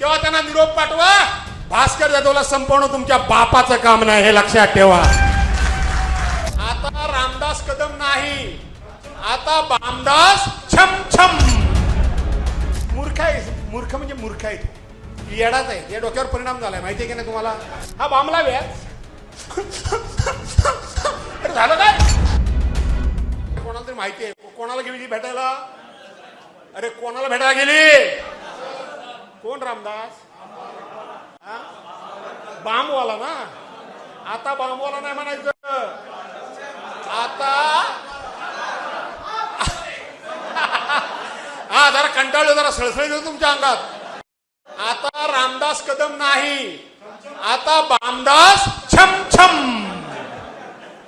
तेव्हा त्यांना निरोप पाठवा. भास्कर जाधवला संपवणं तुमच्या बापाचं काम नाही हे लक्षात ठेवा. आता रामदास कदम नाही. आता बामदास छम छम. मूर्ख आहे मूर्ख म्हणजे मूर्ख आहे येडाच आहे या डोक्यावर परिणाम झालाय माहिती आहे की नाही तुम्हाला? हा बामला व्याज झालं काय? कोणाला तरी माहिती आहे कोणाला गेली भेटायला? अरे कोणाला भेटायला गेली? कोण रामदास? बामवाला ना आता बामवाला नाही म्हणायचं. आता हा जरा कंटाळलो जरा सळसळी तुमच्या अंगात. आता रामदास कदम नाही. आता बामदास छम छम.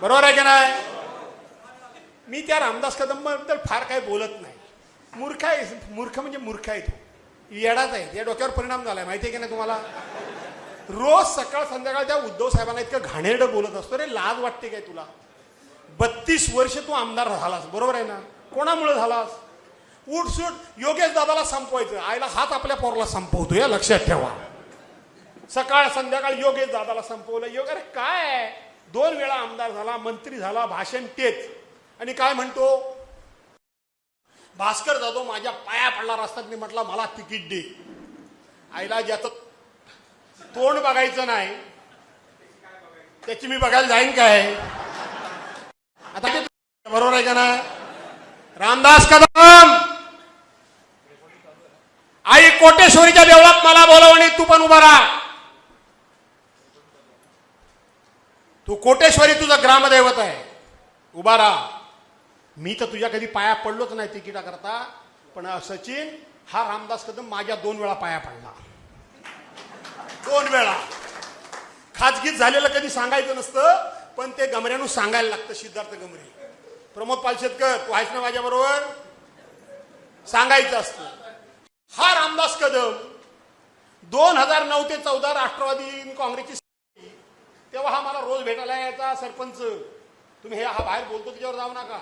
बरोबर आहे की नाही? मी त्या रामदास कदमबद्दल फार काही बोलत नाही. मूर्ख आहे मूर्ख म्हणजे मूर्ख आहे तो. येडाच आहे. या डोक्यावर परिणाम झालाय. माहिती आहे की नाही तुम्हाला? रोज सकाळ संध्याकाळ त्या उद्धव साहेबांना इतकं घाणेरडं बोलत असतो. रे लाज वाटते काय तुला? बत्तीस वर्ष तू आमदार झालास. बरोबर आहे ना? कोणामुळे झालास? उठसूट योगेश दादाला संपवायचं. आईला हात आपल्या पोरला संपवतो. या लक्षात ठेवा. सकाळ संध्याकाळ योगेश दादाला संपवलं. योग अरे काय? दोन वेळा आमदार झाला मंत्री झाला भाषण तेच. आणि काय म्हणतो? भास्कर जाधव माझ्या पाया पडला रस्त्यात. मी म्हटलं मला तिकीट दे. आईला ज्याचं तोंड बघायचं नाही त्याची मी बघायला जाईन काय? आता ते बरोबर आहे का ना रामदास कदम! आई कोटेश्वरीच्या देवळात मला बोलव आणि तू पण उभा राहा. तू कोटेश्वरी तुझं ग्रामदैवत आहे. उभा राहा. मी तर तुझ्या कधी पाया पडलोच नाही तिकिटाकरता पण सचिन हा रामदास कदम माझ्या दोन वेळा पाया पडला. दोन वेळा. खाजगीत झालेलं कधी सांगायचं नसतं पण ते गमऱ्यानं सांगायला लागतं सिद्धार्थ गमरे. प्रमोद पालशेतकर तू आहेस ना माझ्याबरोबर? सांगायचं असतं. हा रामदास कदम दोन हजार नऊ ते चौदा राष्ट्रवादी काँग्रेसची तेव्हा हा मला रोज भेटायला यायचा सरपंच. तुम्ही हे हा बाहेर बोलतो त्याच्यावर जाऊ नका.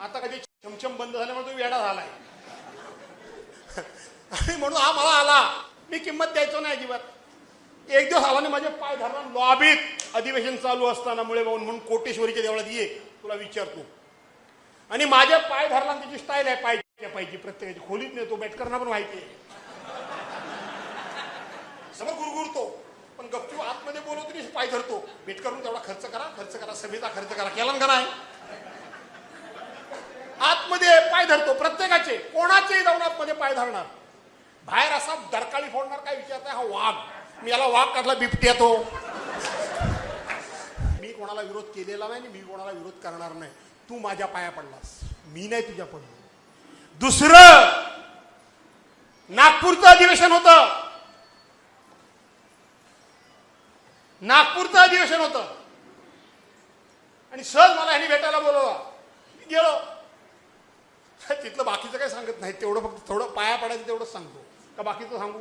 आता कधी छमछम बंद झाल्यामुळे तो वेडा झालाय. आणि म्हणून हा मला आला. मी किंमत द्यायचो नाही अजिबात. एक दिवस आला माझे पाय धरला लॉबीत अधिवेशन चालू असताना मुळे भाऊन म्हणून कोटेश्वरीच्या देवळात ये तुला विचारतो. आणि माझ्या पाय धरला आणि त्याची स्टाईल आहे पायच्या पायची प्रत्येकाची खोलीत नेतो बेटकरना पण माहिती आहे. समोर गुरगुरतो पण गप्पू आतमध्ये बोलवतो पाय धरतो. भेट करून तेवढा खर्च करा खर्च करा सभेचा खर्च करा. केला का नाही? आतमध्ये पाय धरतो प्रत्येकाचे कोणाचेही जाऊन आतमध्ये पाय धरणार. बाहेर असा दरकाळी फोडणार काय विचारताय हा वाघ. मी याला वाघ काढला बिबट्या तो? मी कोणाला विरोध केलेला नाही मी कोणाला विरोध करणार नाही. तू माझ्या पाया पडलास. मी नाही तुझ्या पडलो दुसरं नागपूरचं अधिवेशन होतं. नागपूरचं अधिवेशन होतं. आणि सहज मला ह्यांनी भेटायला बोलवला मी गेलो. तिथलं बाकीचं काही सांगत नाही. तेवढं फक्त थोडं पाया पडायचं तेवढंच सांगतो. का बाकीचं सांगू?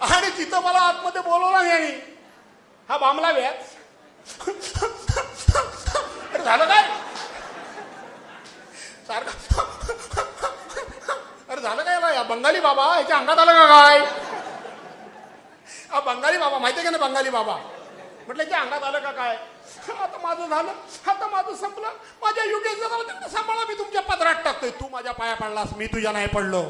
आणि तिथं मला आतमध्ये बोलवला नाही हा बामला व्याज. अरे झालं काय? सारखं. अरे झालं काय या बंगाली बाबा याच्या अंगात आलं का काय? हा बंगाली बाबा माहिती आहे का ना बंगाली बाबा? म्हटलं याच्या अंगात आलं का काय? आता माझं झालं आता माझं संपलं. माझ्या युगेश सांभाळा मी तुमच्या पदरात टाकतोय. तू माझ्या पाया पडलास मी तुझ्या नाही पडलो.